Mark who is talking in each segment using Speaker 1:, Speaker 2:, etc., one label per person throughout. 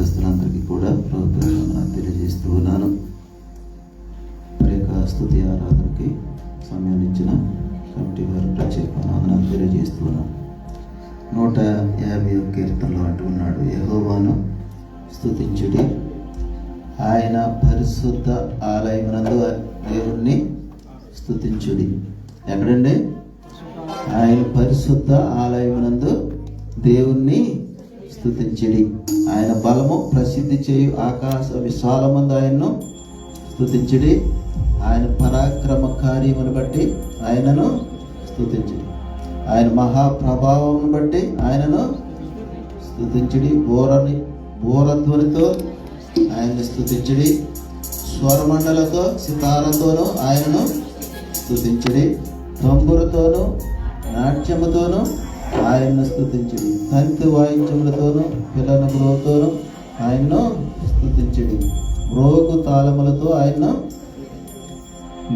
Speaker 1: సంఘస్థులందరికీ కూడా ప్రభుత్వం తెలియజేస్తూ ఉన్నాను. మరి యొక్క స్థుతి ఆరాధనకి సమయాన్ని ఇచ్చిన కమిటీ వారు ప్రత్యేక తెలియజేస్తూ ఉన్నాం. నూట యాభై ఒక కీర్తనలో అంటున్నాడు యహోవాను స్థుతించుడి. ఆయన పరిశుద్ధ ఆలయమునందు దేవుణ్ణి స్థుతించుడి. ఎక్కడండి? ఆయన పరిశుద్ధ ఆలయమునందు దేవుణ్ణి స్థుతించడి. ఆయన బలము ప్రసిద్ధి చేయు ఆకాశ విశాలమందు ఆయన్ను స్థుతించుడి ఆయన పరాక్రమ కార్యమును బట్టి ఆయనను స్థుతించుడి ఆయన మహాప్రభావం బట్టి ఆయనను స్థుతించుడి బోరని బోరధ్వనితో ఆయన్ని స్థుతించుడి స్వరమండలతో సితారతోనూ ఆయనను స్థుతించుడి తంబురతోనూ నాట్యముతోనూ ఆయన్ను స్థుతించుడి తంతి వాయించములతోనూ పిల్లల బ్రోతోనూ ఆయన్ను స్థుతించుడి రోగు తాళములతో ఆయన్ను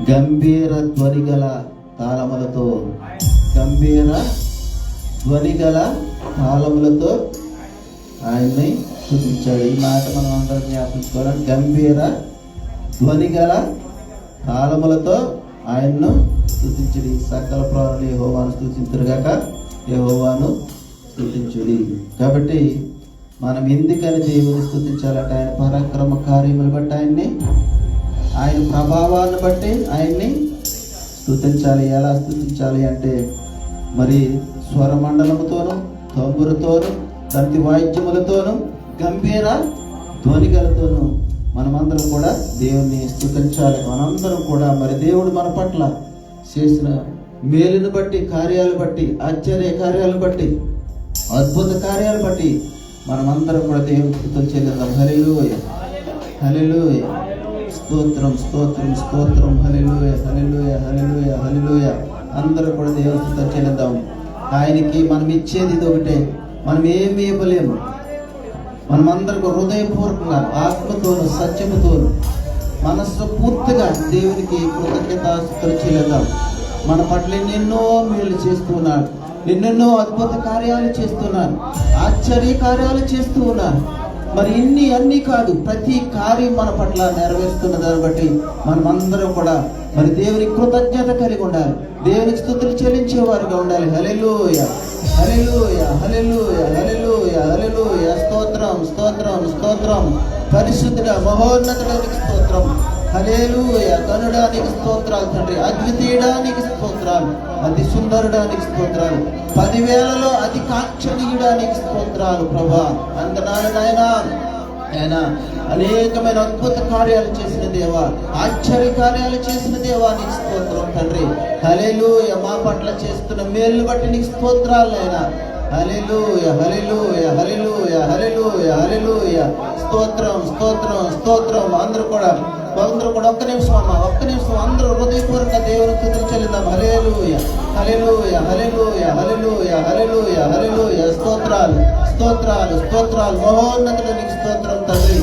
Speaker 1: గంభీర ధ్వని గల తాళములతో గంభీర ధ్వని గల తాళములతో ఆయన్ని స్థుతించాడు ఈ మాట మనం అందరం జ్ఞాపించుకోవాలి. గంభీర ధ్వని గల తాళములతో ఆయన్ను స్థుతించుడి సకల ప్రాణులు హోమాను స్థుతించరుగాక యహోవాను స్థుతించుడి కాబట్టి మనం ఎందుకని దేవుని స్థుతించాలంటే ఆయన పరాక్రమ కార్యములు బట్టి ఆయన్ని ఆయన ప్రభావాన్ని బట్టి ఆయన్ని స్థుతించాలి ఎలా స్థుతించాలి అంటే మరి స్వరమండలముతోనూ తంబురతోను తంతి వాయిద్యములతోనూ గంభీర ధ్వనిగలతోనూ మనమందరం కూడా దేవుణ్ణి స్థుతించాలి మనందరం కూడా మరి దేవుడు మన పట్ల చేసిన మేలును బట్టి కార్యాలు బట్టి ఆశ్చర్య కార్యాలు బట్టి అద్భుత కార్యాలు బట్టి మనమందరం కూడా దేవుని స్థుతం చెల్లిద్దాం హలిలోయ హల్లెలూయా. స్తోత్రం స్తోత్రం స్తోత్రం. హలిలోయ హలిలోయ హలిలోయ హలిలోయ అందరూ కూడా దేవుని స్థుతం చెల్లిద్దాం ఆయనకి మనం ఇచ్చేది ఇది ఒకటే. మనం ఏమి ఇవ్వలేము. మనమందరికి హృదయపూర్వకంగా ఆత్మతోను సత్యముతోను మనస్సు పూర్తిగా దేవునికి కృతజ్ఞత చెల్లిద్దాం మన పట్ల ఎన్నెన్నో మేలు చేస్తున్నాడు. ఎన్నెన్నో అద్భుత కార్యాలు చేస్తున్నాడు. ఆశ్చర్య కార్యాలు చేస్తూ ఉన్నారు మరి ఇన్ని అన్ని కాదు ప్రతి కార్యం మన పట్ల నెరవేరుస్తున్న దాన్ని బట్టి మనమందరం కూడా మరి దేవుని కృతజ్ఞత కలిగి ఉండాలి. దేవుని స్థుతులు చెల్లించేవారుగా ఉండాలి. Hallelujah hallelujah hallelujah hallelujah hallelujah స్తోత్రం స్తోత్రం స్తోత్రం. పరిశుద్ధుడ మహోన్నతుడానికి స్తోత్రం. హలేలుయ కనుడానికి స్తోత్రాలు తండ్రి. అద్వితీయడానికి స్తోత్రాలు అతి సుందరుడానికి స్తోత్రాలు. పదివేలలో అతి కాంక్షణీయుడానికి స్తోత్రాలు ప్రభా. అందనాలు నాయనా. ఆయన అనేకమైన అద్భుత కార్యాలు చేసిన దేవా. ఆశ్చర్య కార్యాలు చేసిన దేవా నీకు స్తోత్రం తండ్రి. హలేలు మా పట్ల చేస్తున్న మేలు బట్టి నీకు స్తోత్రాలు అయినా హల్లెలూయ హల్లెలూయ హల్లెలూయ హల్లెలూయ హల్లెలూయ. స్తోత్రం స్తోత్రం స్తోత్రం. అందరూ కూడా అందరూ కూడా ఒక్క నిమిషం అమ్మా ఒక్క నిమిషం. అందరూ హృదయపూర్వక దేవుని స్థుతులు చెల్లిద్దాం. Hallelujah hallelujah hallelujah hallelujah hallelujah hallelujah. స్తోత్రాలు స్తోత్రాలు స్తోత్రాలు. మహోన్నతుడు నీకు స్తోత్రం తండ్రి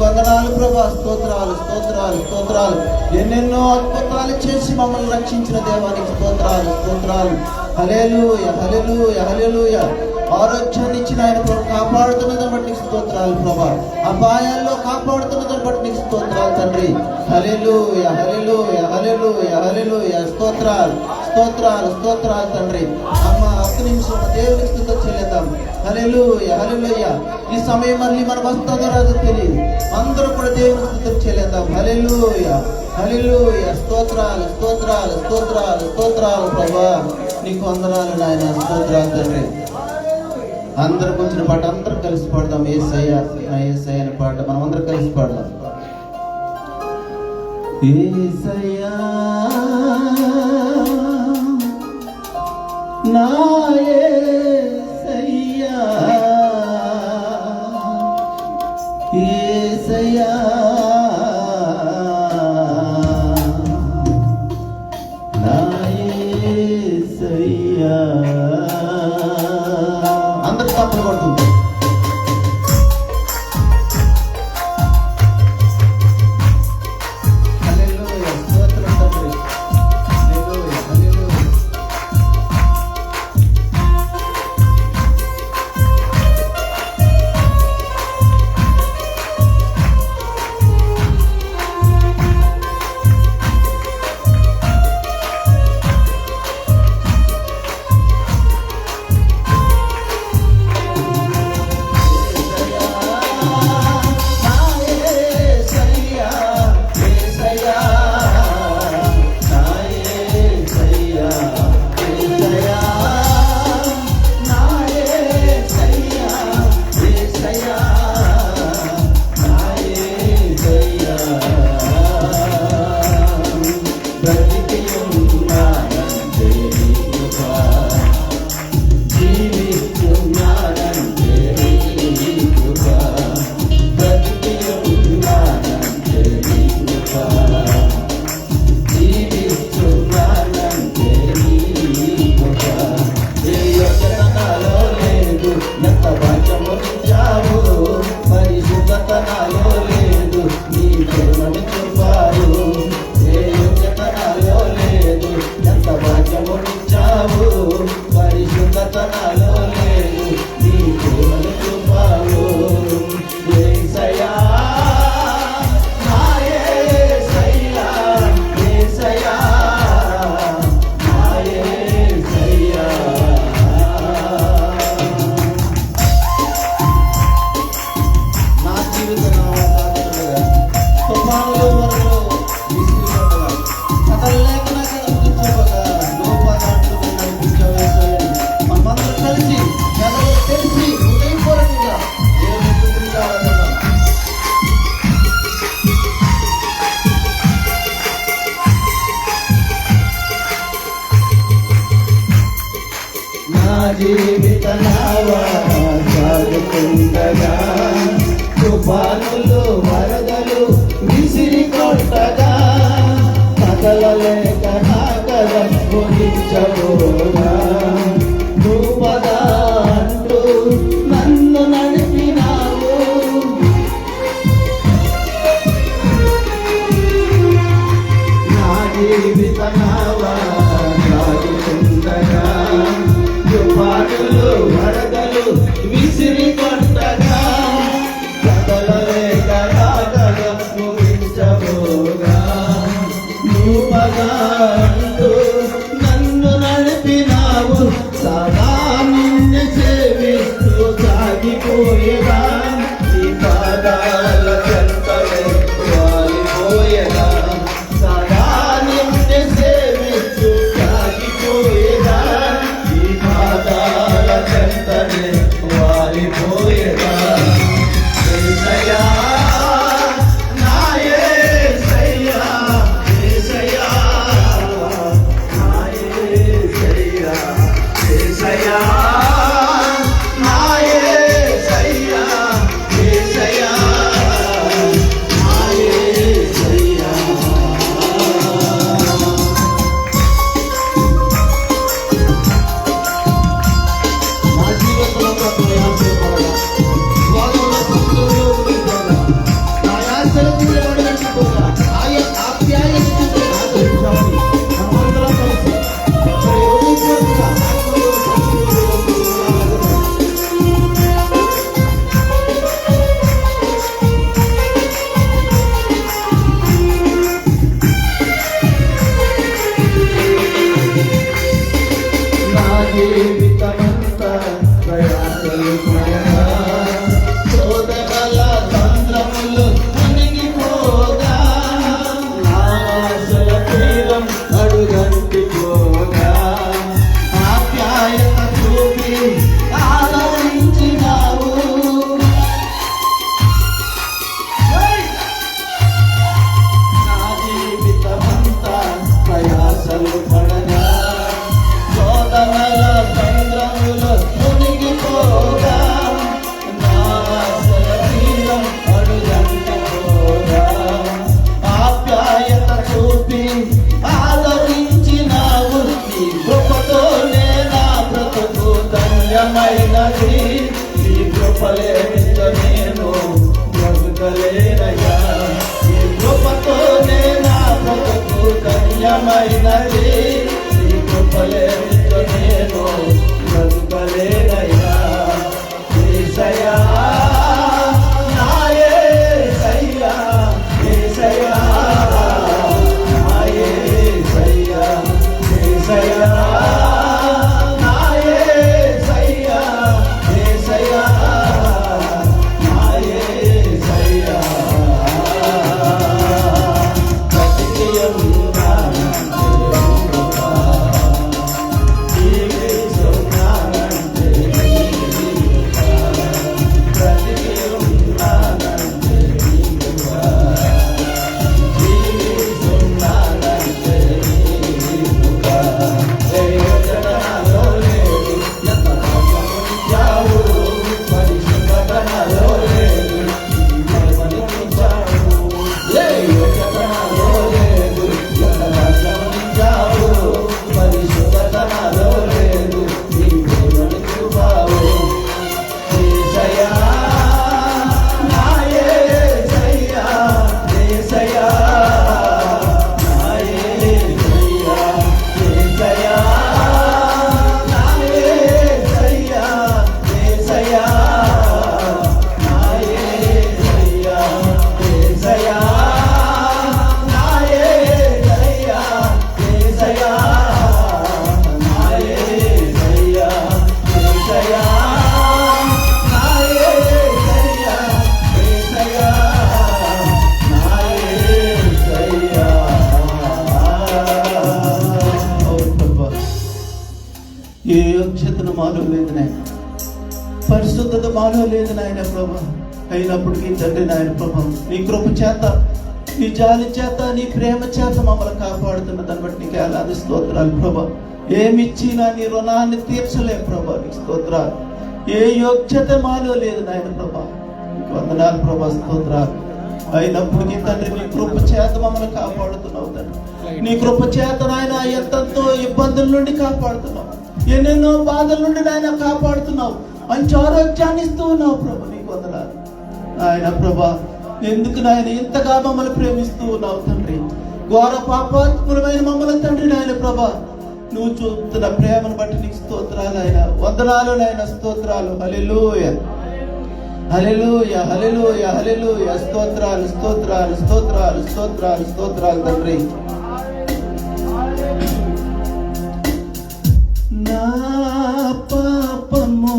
Speaker 1: వందనాలు ప్రభా. స్తోత్రాలు స్తోత్రాలు స్తోత్రాలు. ఎన్నెన్నో అద్భుతాలు చేసి మమ్మల్ని రక్షించిన దేవానికి స్తోత్రాలు స్తోత్రాలు. హలేలుయ హలేలుయ హలేలుయ ఆరోగ్యాన్ని ఇచ్చిన ఆయన ప్రభు కాపాడుతున్నదని బట్టి నీకు స్తోత్రాలు ప్రభా. అపాయాల్లో కాపాడుతున్నదని బట్టి నీకు స్తోత్రాలు తండ్రి. హలేలుయ హలేలుయ హలేలుయ హలేలుయ స్తోత్రాలు స్తోత్రాలు స్తోత్రాలు తండ్రి. అమ్మ ఒక్క నిమిషం దేవుని స్థుతం చెల్లిద్దాం. హలేలుయ హలేలుయ ఈ సమయం మళ్ళీ మనం వస్తుందో రాదో తెలియదు. అందరూ కూడా దేవుని స్థుతం చెల్లిద్దాం. హలేలుయ హలేలుయ స్తోత్రాలు స్తోత్రాలు స్తోత్రాలు స్తోత్రాలు ప్రభా. నీకు వందనాలు నాయన. స్తోత్రాలు తండ్రి. అందరు కొంచెం పాట అందరం కలిసి పాడదాం. ఏసయ్య నా ఏసయ్య అనే పాట మనం అందరం కలిసి పాడదాం. ఏసయ్యా నా ఏసయ్యా ఏసయ్యా. Thank you. నడిపించబోదా రూపదా అంటూ నన్ను నడిపినావు. నా జీవిత నావా సాగుతుండగా తుఫానులు వరదలు విసిరి కొట్టగా కథల లేక రాగలం గురించబోగా రూపగా అంటూ Sala. బ్రతకలేనిక నేను బ్రతకలేనయ్యా ఈ కృపతోనే నా బ్రతుకు ధన్యమైనది ఈ కృపలేనిక నేను పరిశుద్ధత మానవ లేదు నాయన ప్రభు. అయినప్పటికీ తండ్రి నాయన ప్రభా నీ కృప చేత నీ జాలి చేత నీ ప్రేమ చేత మమ్మల్ని కాపాడుతున్న దాన్ని బట్టి నీకు అలాది స్తోత్రాలు ప్రభా. ఏమిచ్చినా నీ రుణాన్ని తీర్చలే ప్రభా నీకు స్తోత్రాలు. ఏ యోగ్యత మాలో లేదు నాయన ప్రభా. వందనాలు ప్రభా స్తోత్రాలు. అయినప్పటికీ తండ్రి నీ కృప చేత మమ్మల్ని కాపాడుతున్నావు తండ్రి. నీ కృప చేత నాయన ఎంతో ఇబ్బందుల నుండి కాపాడుతున్నావు. ఎన్నెన్నో బాధల నుండి నాయన కాపాడుతున్నావు. మంచి ఆరోగ్యాన్ని ఇస్తూ ఉన్నావు ప్రభు నీకు వందనాలు. ఆయన ప్రభా ఎందుకు నాయన ఇంతగా మమ్మల్ని ప్రేమిస్తూ ఉన్నావు తండ్రి? ఘోర పాపాత్ములమైన మమ్మల్ని తండ్రి నాయన ప్రభా నువ్వు చూపుతున్న ప్రేమను బట్టి నీకు స్తోత్రాలు ఆయన వందనాలు నాయన స్తోత్రాలు. హల్లెలూయ. హల్లెలూయ హల్లెలూయ హల్లెలూయ. స్తోత్రాలు స్తోత్రాలు స్తోత్రాలు స్తోత్రాలు స్తోత్రాలు తండ్రి. నా పాపము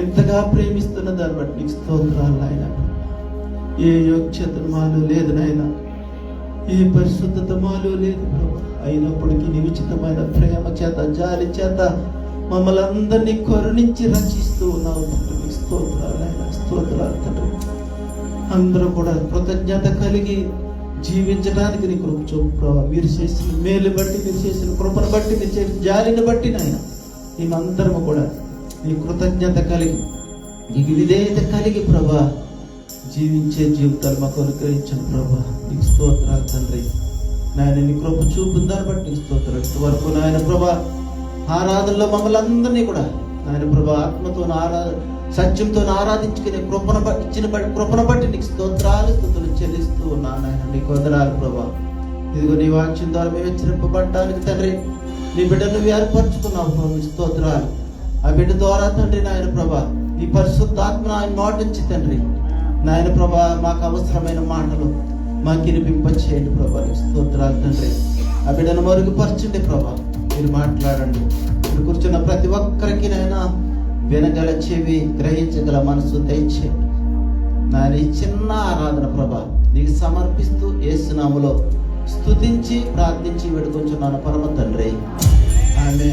Speaker 1: ఇంతగా ప్రేమిస్తున్న దాన్ని బట్టి నీకు స్తోత్రాలు నాయన. ఏ యోగ్యత మాలు లేదు నాయన. ఏ పరిశుద్ధత మాలో లేదు అయినప్పటికీ నీ ఉచితమైన ప్రేమ చేత జాలి చేత మమ్మల్ని అందరినీ కరుణించి రక్షిస్తూ ఉన్నావు తండ్రి నీకు స్తోత్రాలు నాయన స్తోత్రాలు తండ్రి. అందరూ కూడా కృతజ్ఞత కలిగి జీవించడానికి నీ కృప చూపు ప్రభావ మీరు చేసిన మేలు బట్టి మీరు చేసిన కృపను బట్టి మీరు చేసిన జాలిని బట్టి నాయన. మేమందరము కూడా నీ కృతజ్ఞత కలిగి నీకు విధేయత కలిగి ప్రభా. జీవించే జీవితాలు మాకు అనుగ్రహించను ప్రభా. నీకు స్తోత్రాలు తండ్రి. నాయన నీ కృప చూపుని దాన్ని బట్టి నీకు స్తోత్రాలు. ఇంతవరకు నాయన ప్రభా ఆరాధనలో మమ్మల్ని అందరినీ కూడా నాయన ప్రభా ఆత్మతో ఆరాధ సత్యంతో ఆరాధించుకునే కృపను బట్టి ఇచ్చిన బట్టి కృపను బట్టి నీకు స్తోత్రాలు స్థుతులు చెల్లిస్తూ ఉన్నాను నాయన. నీకు వదనాలు ప్రభా. ఇదిగో నీ వాక్యం ద్వారా మేము హెచ్చరింపబడటానికి తండ్రి నీ బిడ్డను ఏర్పరచుకున్నావు ప్రభు. స్తోత్రాలు. ఆ బిడ్డ ద్వారా తండ్రి నాయన ప్రభా నీ పరిశుద్ధాత్మ ఆయన నోటించి తండ్రి నాయన ప్రభా మాకు అవసరమైన మాటలు మాకు వినిపింప చేయండి ప్రభా. స్తోత్రాలు తండ్రి. ఆ బిడ్డను మరుగుపరచండి ప్రభా. మీరు మాట్లాడండి. మీరు కూర్చున్న ప్రతి ఒక్కరికి నైనా వినగల చెవి గ్రహించగల మనసు దయచేయండి. నాయన ఈ చిన్న ఆరాధన ప్రభా నీకు సమర్పిస్తూ ఏసునాములో స్తుతించి ప్రార్థించి వేడుకొంచున్నాను పరమ తండ్రి. ఆమె